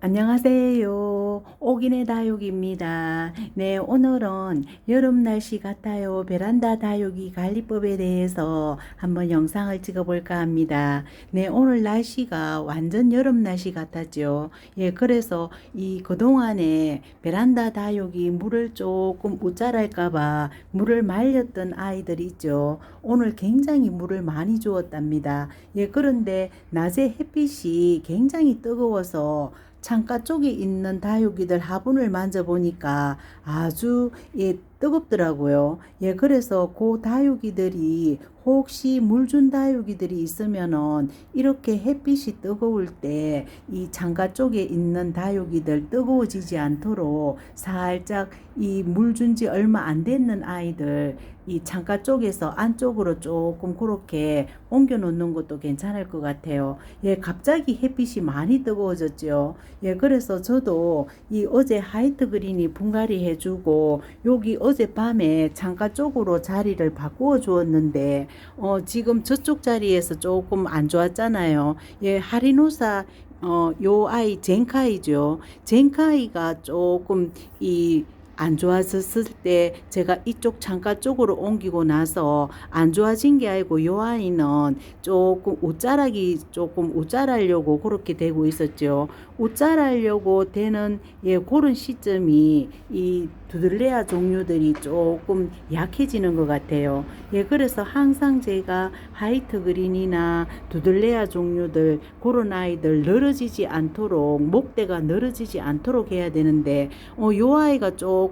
안녕하세요. 오기네 다육입니다. 네, 오늘은 여름 날씨 같아요. 베란다 다육이 관리법에 대해서 한번 영상을 찍어볼까 합니다. 네, 오늘 날씨가 완전 여름 날씨 같았죠. 예, 그래서 이 그동안에 베란다 다육이 물을 조금 우짜랄까봐 물을 말렸던 아이들 있죠. 오늘 굉장히 물을 많이 주었답니다. 예, 그런데 낮에 햇빛이 굉장히 뜨거워서 창가 쪽에 있는 다육이들 화분을 만져보니까 아주 예, 뜨겁더라고요. 예, 그래서 그 다육이들이 혹시 물준 다육이들이 있으면은 이렇게 햇빛이 뜨거울 때이 창가 쪽에 있는 다육이들 뜨거워지지 않도록 살짝 이 물준 지 얼마 안 됐는 아이들 이 창가 쪽에서 안쪽으로 조금 그렇게 옮겨 놓는 것도 괜찮을 것 같아요. 예, 갑자기 햇빛이 많이 뜨거워졌죠. 예, 그래서 저도 이 어제 하이트 그린이 분갈이 해주고 여기 어젯밤에 창가 쪽으로 자리를 바꾸어 주었는데 어, 지금 저쪽 자리에서 조금 안 좋았잖아요. 예, 하리노사 어, 요 아이 젠카이죠. 젠카이가 조금 이 안 좋아졌을 때 제가 이쪽 창가 쪽으로 옮기고 나서 안 좋아진 게 아니고 요 아이는 조금 옷자락이 조금 옷자라려고 그렇게 되고 있었죠. 옷자라려고 되는 예 그런 시점이 이 두들레아 종류들이 조금 약해지는 것 같아요. 예 그래서 항상 제가 하이트 그린이나 두들레아 종류들 그런 아이들 늘어지지 않도록 목대가 늘어지지 않도록 해야 되는데 어 요 아이가 조금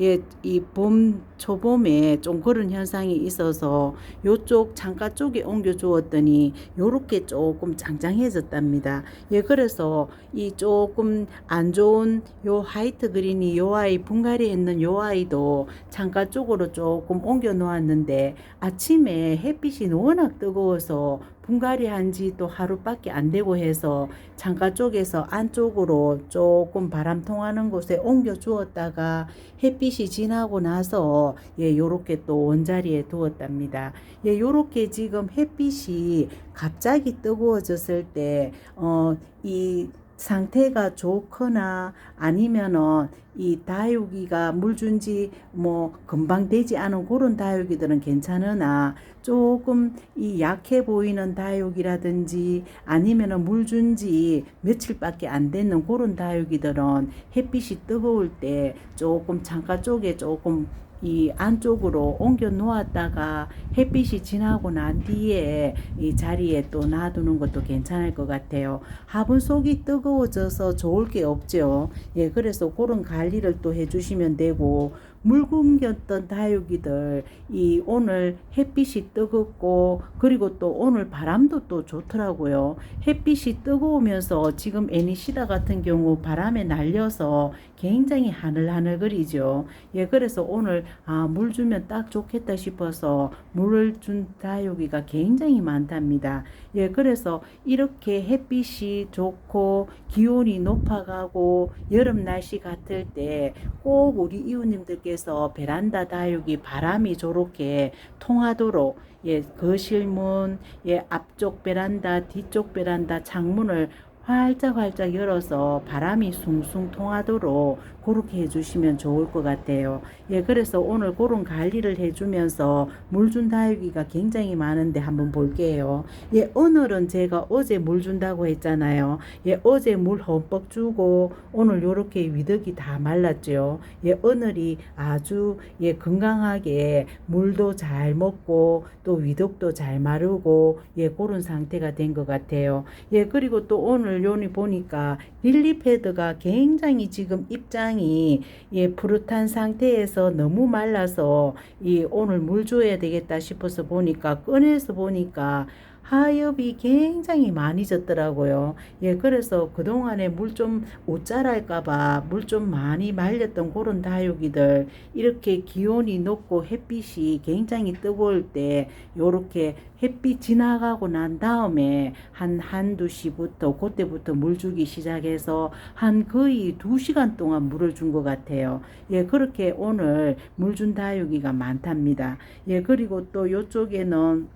예 이 봄 초봄에 좀 그런 현상이 있어서 요쪽 창가 쪽에 옮겨 주었더니 요렇게 조금 짱짱해졌답니다. 예 그래서 이 조금 안 좋은 요 하이트 그린이 요 아이 분갈이 했는 요 아이도 창가 쪽으로 조금 옮겨 놓았는데 아침에 햇빛이 워낙 뜨거워서 분갈이 한 지 또 하루밖에 안 되고 해서 창가 쪽에서 안쪽으로 조금 바람 통하는 곳에 옮겨 주었다가 햇빛이 지나고 나서 예 요렇게 또 원자리에 두었답니다. 예 요렇게 지금 햇빛이 갑자기 뜨거워졌을 때 어 이 상태가 좋거나 아니면은 이 다육이가 물 준 지 뭐 금방 되지 않은 그런 다육이들은 괜찮으나 조금 이 약해 보이는 다육이라든지 아니면은 물 준 지 며칠밖에 안 되는 그런 다육이들은 햇빛이 뜨거울 때 조금 창가 쪽에 조금 이 안쪽으로 옮겨 놓았다가 햇빛이 지나고 난 뒤에 이 자리에 또 놔두는 것도 괜찮을 것 같아요. 화분 속이 뜨거워져서 좋을 게 없죠. 예, 그래서 그런 관리를 또 해주시면 되고 물 굶겼던 다육이들 이 오늘 햇빛이 뜨겁고 그리고 또 오늘 바람도 또 좋더라고요. 햇빛이 뜨거우면서 지금 애니시다 같은 경우 바람에 날려서 굉장히 하늘하늘거리죠. 예, 그래서 오늘 아, 물 주면 딱 좋겠다 싶어서 물을 준 다육이가 굉장히 많답니다. 예, 그래서 이렇게 햇빛이 좋고 기온이 높아가고 여름 날씨 같을 때 꼭 우리 이웃님들께서 베란다 다육이 바람이 저렇게 통하도록 예, 거실문, 예, 앞쪽 베란다, 뒤쪽 베란다 창문을 활짝활짝 열어서 바람이 숭숭 통하도록 그렇게 해주시면 좋을 것 같아요. 예, 그래서 오늘 그런 관리를 해주면서 물 준 다육이가 굉장히 많은데 한번 볼게요. 예, 오늘은 제가 어제 물 준다고 했잖아요. 예, 어제 물 흠뻑 주고 오늘 요렇게 위덕이 다 말랐죠. 예, 오늘이 아주 예, 건강하게 물도 잘 먹고 또 위덕도 잘 마르고 예, 그런 상태가 된 것 같아요. 예, 그리고 또 오늘 요니 보니까 릴리패드가 굉장히 지금 입장이 예, 푸릇한 상태에서 너무 말라서 이 오늘 물 줘야 되겠다 싶어서 보니까 꺼내서 보니까 하엽이 굉장히 많이 졌더라고요. 예, 그래서 그동안에 물 좀 옷자랄까봐 물 좀 많이 말렸던 그런 다육이들 이렇게 기온이 높고 햇빛이 굉장히 뜨거울 때 요렇게 햇빛 지나가고 난 다음에 한 한두 시부터 그때부터 물 주기 시작해서 한 거의 두 시간 동안 물을 준 것 같아요. 예, 그렇게 오늘 물 준 다육이가 많답니다. 예, 그리고 또 요쪽에는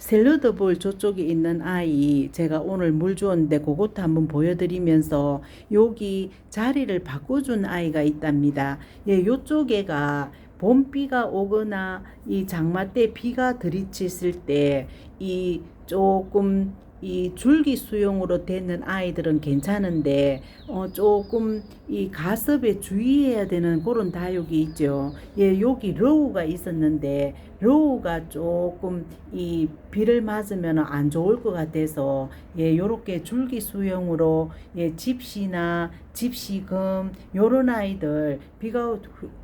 샐러드 볼 저쪽에 있는 아이 제가 오늘 물 주었는데 그것도 한번 보여드리면서 여기 자리를 바꿔준 아이가 있답니다. 예, 요쪽에가 봄비가 오거나 이 장마 때 비가 들이쳤을 때이 조금 이 줄기 수용으로 되는 아이들은 괜찮은데 어 조금 이 가습에 주의해야 되는 그런 다육이 있죠. 예, 여기 로우가 있었는데 로우가 조금 이 비를 맞으면 안 좋을 것 같아서 예, 요렇게 줄기 수용으로 예, 집시나 집시금 요런 아이들 비가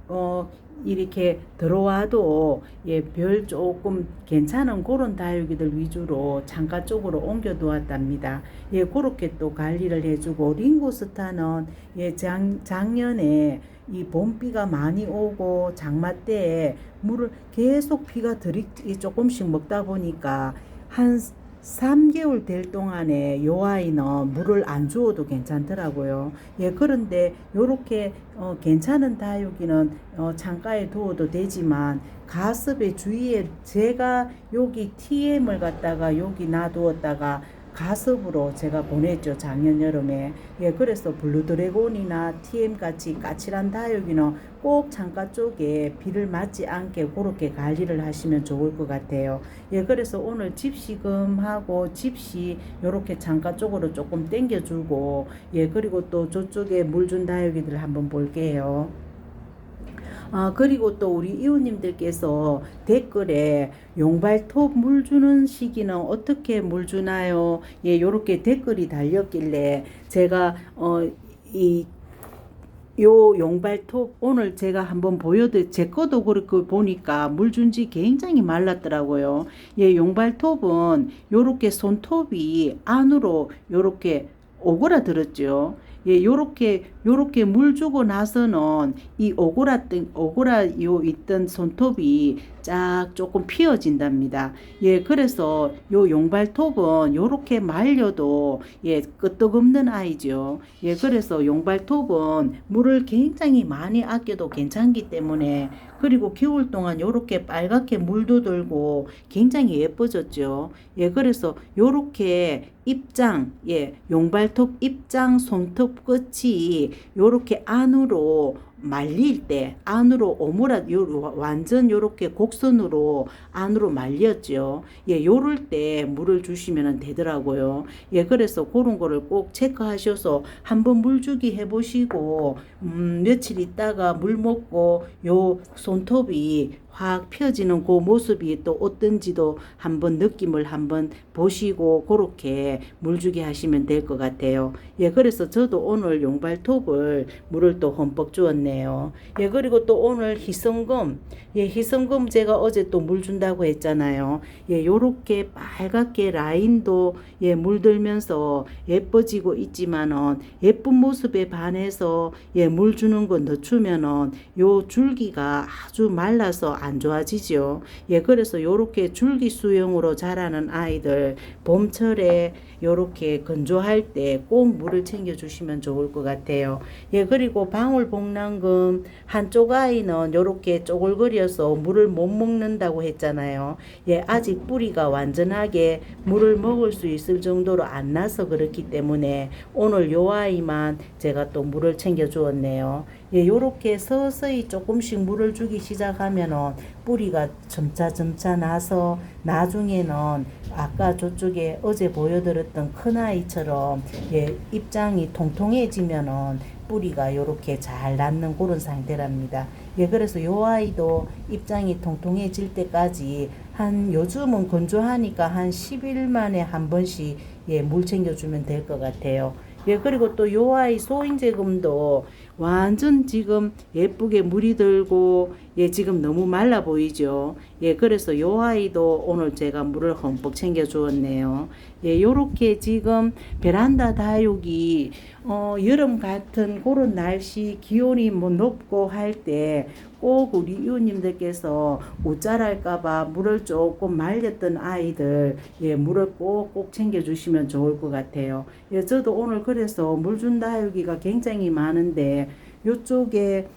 어 이렇게 들어와도 예, 별 조금 괜찮은 그런 다육이들 위주로 창가 쪽으로 옮겨 두었답니다. 예, 그렇게 또 관리를 해주고 링고스타는 예, 작, 작년에 이 봄비가 많이 오고 장마 때에 물을 계속 비가 들이 조금씩 먹다 보니까 한 3개월 될 동안에 요 아이는 물을 안 주어도 괜찮더라고요. 예, 그런데 요렇게 어, 괜찮은 다육이는 어, 창가에 두어도 되지만 가습에 주의해 제가 여기 TM을 갖다가 여기 놔두었다가 가습으로 제가 보냈죠 작년 여름에 예 그래서 블루드래곤이나 TM 같이 까칠한 다육이는 꼭 창가 쪽에 비를 맞지 않게 그렇게 관리를 하시면 좋을 것 같아요 예 그래서 오늘 집시금하고 집시 요렇게 창가 쪽으로 조금 당겨주고 예 그리고 또 저쪽에 물 준 다육이들 한번 볼게요. 아, 그리고 또 우리 이웃님들께서 댓글에 용발톱 물 주는 시기는 어떻게 물 주나요? 예, 요렇게 댓글이 달렸길래 제가 어, 이요 용발톱 오늘 제가 한번 보여드 제 거도 그렇게 보니까 물 준 지 굉장히 말랐더라고요. 예, 용발톱은 요렇게 손톱이 안으로 요렇게 오그라들었죠. 예, 요렇게 요렇게 물 주고 나서는 이 오그라든 오그라 요 있던 손톱이 쫙 조금 피어진답니다. 예, 그래서 요 용발톱은 요렇게 말려도 예, 끄떡없는 아이죠. 예, 그래서 용발톱은 물을 굉장히 많이 아껴도 괜찮기 때문에 그리고 겨울 동안 요렇게 빨갛게 물도 들고 굉장히 예뻐졌죠. 예, 그래서 요렇게 입장, 예, 용발톱 입장 손톱 끝이 요렇게 안으로 말릴 때 안으로 오므라 요 완전 요렇게 곡선으로 안으로 말렸죠. 예, 요럴 때 물을 주시면 되더라고요. 예, 그래서 그런 거를 꼭 체크하셔서 한번 물 주기 해 보시고 음, 며칠 있다가 물 먹고 요 손톱이 확 펴지는 그 모습이 또 어떤지도 한번 느낌을 한번 보시고 그렇게 물 주게 하시면 될 것 같아요. 예, 그래서 저도 오늘 용발톱을 물을 또 흠뻑 주었네요. 예, 그리고 또 오늘 희성금, 예, 희성금 제가 어제 또 물 준다고 했잖아요. 예, 요렇게 빨갛게 라인도 예, 물들면서 예뻐지고 있지만은 예쁜 모습에 반해서 예, 물 주는 거 늦추면은 요 줄기가 아주 말라서 안 좋아지죠. 예, 그래서 요렇게 줄기 수용으로 자라는 아이들 봄철에 요렇게 건조할 때 꼭 물을 챙겨 주시면 좋을 것 같아요. 예, 그리고 방울 복랑금 한쪽 아이는 요렇게 쪼글거려서 물을 못 먹는다고 했잖아요. 예, 아직 뿌리가 완전하게 물을 먹을 수 있을 정도로 안 나서 그렇기 때문에 오늘 요 아이만 제가 또 물을 챙겨 주었네요. 예, 요렇게 서서히 조금씩 물을 주기 시작하면은 뿌리가 점차 점차 나서 나중에는 아까 저쪽에 어제 보여드렸던 큰 아이처럼 예, 입장이 통통해지면은 뿌리가 요렇게 잘 낳는 그런 상태랍니다. 예, 그래서 요 아이도 입장이 통통해질 때까지 한 요즘은 건조하니까 한 10일 만에 한 번씩 예, 물 챙겨주면 될 것 같아요. 예, 그리고 또 요 아이 소인제금도 완전 지금 예쁘게 물이 들고 예, 지금 너무 말라 보이죠. 예, 그래서 요 아이도 오늘 제가 물을 흠뻑 챙겨 주었네요. 예, 요렇게 지금 베란다 다육이 어, 여름 같은 그런 날씨 기온이 뭐 높고 할 때 꼭 우리 이웃님들께서 옷자랄까봐 물을 조금 말렸던 아이들 예 물을 꼭꼭 챙겨 주시면 좋을 것 같아요. 예 저도 오늘 그래서 물 준 다육이가 굉장히 많은데 요쪽에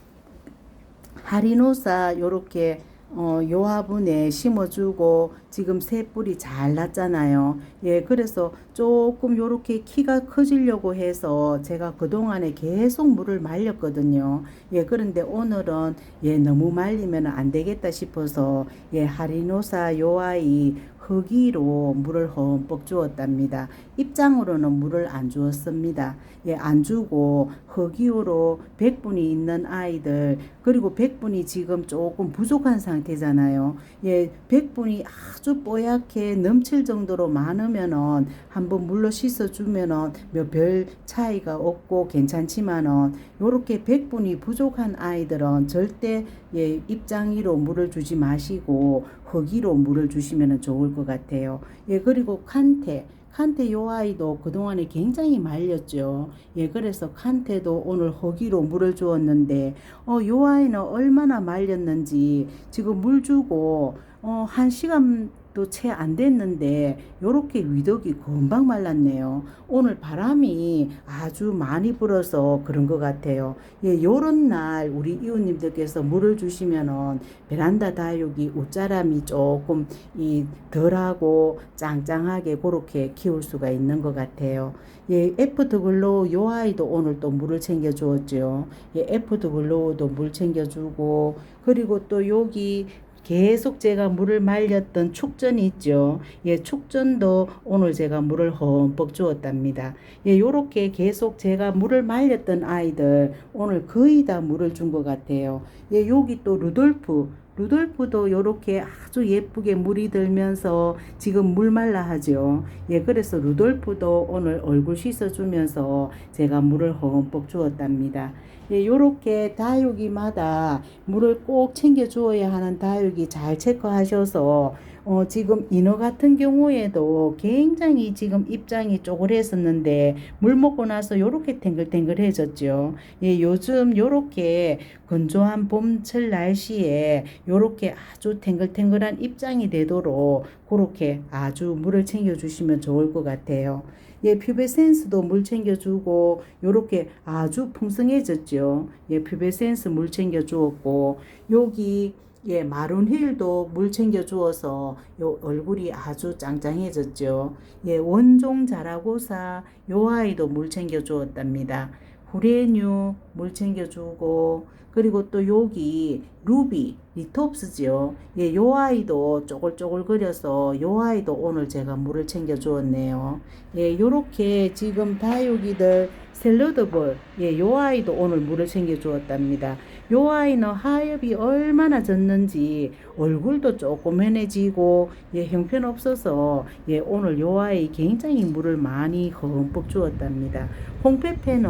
하리노사 요렇게 어, 요 화분에 심어주고 지금 새 뿌리 잘 났잖아요. 예, 그래서 조금 요렇게 키가 커지려고 해서 제가 그동안에 계속 물을 말렸거든요. 예, 그런데 오늘은 예, 너무 말리면 안 되겠다 싶어서 예, 하리노사 요 아이 흙이로 물을 흠뻑 주었답니다. 입장으로는 물을 안 주었습니다. 예, 안 주고 흙이로 100분이 있는 아이들 그리고 100분이 지금 조금 부족한 상태잖아요. 예, 100분이 아주 뽀얗게 넘칠 정도로 많으면은 한번 물로 씻어 주면은 몇 별 차이가 없고 괜찮지만은 요렇게 100분이 부족한 아이들은 절대 예, 입장이로 물을 주지 마시고 흙이로 물을 주시면 좋을 것 같아요. 예, 그리고 칸테. 칸테 요 아이도 그동안에 굉장히 말렸죠. 예, 그래서 칸테도 오늘 허기로 물을 주었는데, 어, 요 아이는 얼마나 말렸는지 지금 물 주고, 어, 한 시간 도 채 안 됐는데, 요렇게 위덕이 금방 말랐네요. 오늘 바람이 아주 많이 불어서 그런 것 같아요. 예, 요런 날 우리 이웃님들께서 물을 주시면은 베란다 다육이 옷자람이 조금 이 덜하고 짱짱하게 그렇게 키울 수가 있는 것 같아요. 예, 에프트 글로우 요 아이도 오늘 또 물을 챙겨 주었죠. 예, 에프트 글로우도 물 챙겨 주고 그리고 또 여기 계속 제가 물을 말렸던 축전이 있죠. 예, 축전도 오늘 제가 물을 흠뻑 주었답니다. 예, 요렇게 계속 제가 물을 말렸던 아이들 오늘 거의 다 물을 준 것 같아요. 예, 여기 또 루돌프 루돌프도 이렇게 아주 예쁘게 물이 들면서 지금 물 말라 하죠. 예, 그래서 루돌프도 오늘 얼굴 씻어주면서 제가 물을 흠뻑 주었답니다. 예, 요렇게 다육이마다 물을 꼭 챙겨 주어야 하는 다육이 잘 체크하셔서 어, 지금 인어 같은 경우에도 굉장히 지금 입장이 쪼그랬었는데 물 먹고 나서 요렇게 탱글탱글해졌죠. 예, 요즘 요렇게 건조한 봄철 날씨에 요렇게 아주 탱글탱글한 입장이 되도록 그렇게 아주 물을 챙겨 주시면 좋을 것 같아요. 예, 퓨베센스도 물 챙겨주고 요렇게 아주 풍성해졌죠. 예, 퓨베센스 물 챙겨주었고 여기 예, 마룬 힐도 물 챙겨 주어서 요 얼굴이 아주 짱짱해졌죠. 예, 원종 자라고사 요 아이도 물 챙겨 주었답니다. 후레뉴 물 챙겨 주고 그리고 또 여기 루비 리톱스지요. 예, 요 아이도 쪼글쪼글거려서 요 아이도 오늘 제가 물을 챙겨 주었네요. 예, 요렇게 지금 다육이들 샐러드볼 예, 요 아이도 오늘 물을 챙겨 주었답니다. 요 아이는 하엽이 얼마나 졌는지 얼굴도 조그만해지고 예, 형편없어서 예, 오늘 요 아이 굉장히 물을 많이 흠뻑 주었답니다. 홍페페는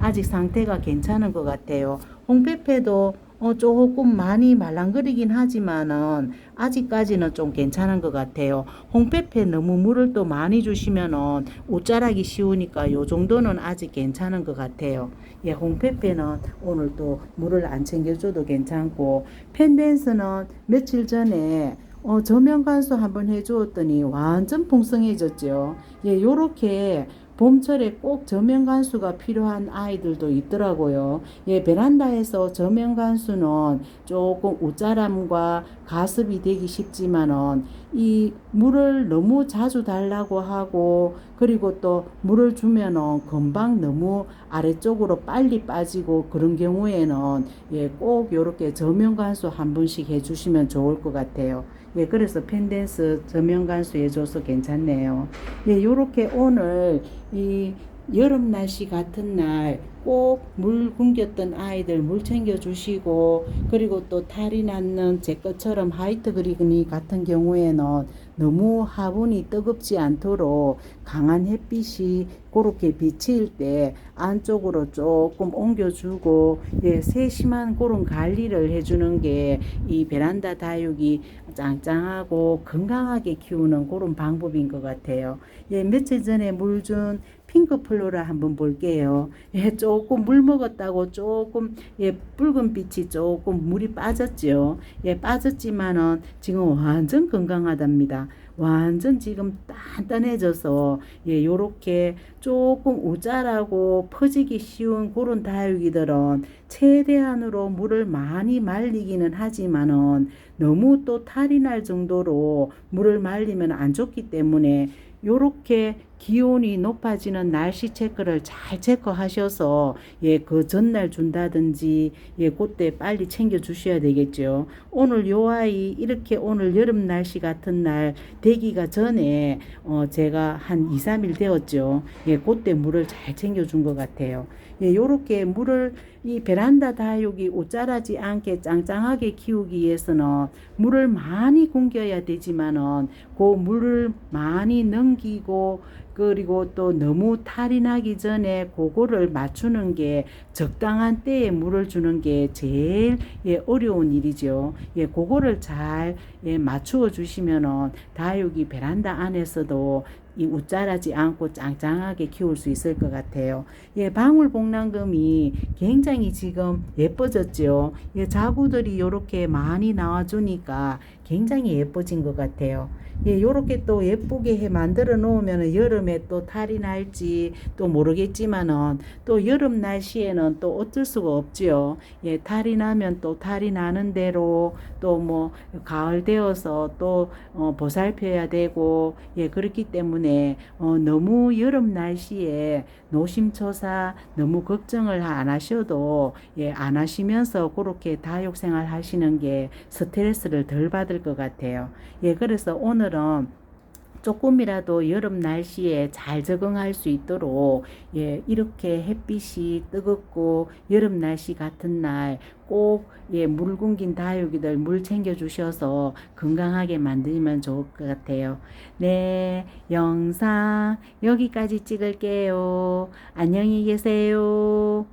아직 상태가 괜찮은 것 같아요. 홍페페도 어, 조금 많이 말랑거리긴 하지만은 아직까지는 좀 괜찮은 것 같아요. 홍페페 너무 물을 또 많이 주시면은 옷자라기 쉬우니까 요 정도는 아직 괜찮은 것 같아요. 예, 홍페페는 오늘 또 물을 안 챙겨줘도 괜찮고 펜댄스는 며칠 전에 어, 저면 간수 한번 해주었더니 완전 풍성해졌죠. 예, 요렇게 봄철에 꼭 저면 간수가 필요한 아이들도 있더라고요. 예, 베란다에서 저면 간수는 조금 웃자람과 가습이 되기 쉽지만은 이 물을 너무 자주 달라고 하고 그리고 또 물을 주면은 금방 너무 아래쪽으로 빨리 빠지고 그런 경우에는 예, 꼭 요렇게 저면 간수 한 번씩 해 주시면 좋을 것 같아요. 예, 그래서 펜댄스 저면 간수 해줘서 괜찮네요. 예, 요렇게 오늘 이 여름 날씨 같은 날 꼭 물 굶겼던 아이들 물 챙겨 주시고 그리고 또 탈이 났는 제 것처럼 하이트 그리그니 같은 경우에는 너무 화분이 뜨겁지 않도록 강한 햇빛이 그렇게 비칠 때 안쪽으로 조금 옮겨주고 예, 세심한 그런 관리를 해주는 게 이 베란다 다육이 짱짱하고 건강하게 키우는 그런 방법인 것 같아요. 예, 며칠 전에 물 준 핑크 플로라 한번 볼게요. 예, 조금 물 먹었다고 조금 예, 붉은 빛이 조금 물이 빠졌죠. 예, 빠졌지만은 지금 완전 건강하답니다. 완전 지금 단단해져서 예, 요렇게 조금 우짜라고 퍼지기 쉬운 그런 다육이들은 최대한으로 물을 많이 말리기는 하지만은 너무 또 탈이 날 정도로 물을 말리면 안 좋기 때문에 요렇게 기온이 높아지는 날씨 체크를 잘 체크하셔서 예, 그 전날 준다든지 예, 그때 빨리 챙겨 주셔야 되겠죠. 오늘 요 아이 이렇게 오늘 여름 날씨 같은 날 되기가 전에 어, 제가 한 2, 3일 되었죠. 예, 그때 물을 잘 챙겨 준 것 같아요. 예, 요렇게 물을 이 베란다 다육이 옷자라지 않게 짱짱하게 키우기 위해서는 물을 많이 공겨야 되지만은 그 물을 많이 넘기고 그리고 또 너무 탈이 나기 전에 그거를 맞추는 게 적당한 때에 물을 주는 게 제일 예, 어려운 일이죠. 예, 그거를 잘 예, 맞추어 주시면은 다육이 베란다 안에서도 이 웃자라지 않고 짱짱하게 키울 수 있을 것 같아요. 예, 방울복랑금이 굉장히 지금 예뻐졌죠. 예, 자구들이 이렇게 많이 나와주니까 굉장히 예뻐진 것 같아요. 예, 요렇게 또 예쁘게 해 만들어 놓으면 여름에 또 탈이 날지 또 모르겠지만은 또 여름 날씨에는 또 어쩔 수가 없지요. 예, 탈이 나면 또 탈이 나는 대로 또 뭐 가을 되어서 또 어, 보살펴야 되고 예, 그렇기 때문에 어, 너무 여름 날씨에 노심초사 너무 걱정을 안 하셔도 예, 안 하시면서 그렇게 다육 생활 하시는 게 스트레스를 덜 받을 것 같아요. 예, 그래서 오늘은 조금이라도 여름 날씨에 잘 적응할 수 있도록 예, 이렇게 햇빛이 뜨겁고 여름 날씨 같은 날 꼭 예, 물 굶긴 다육이들 물 챙겨 주셔서 건강하게 만들면 좋을 것 같아요. 네, 영상 여기까지 찍을게요. 안녕히 계세요.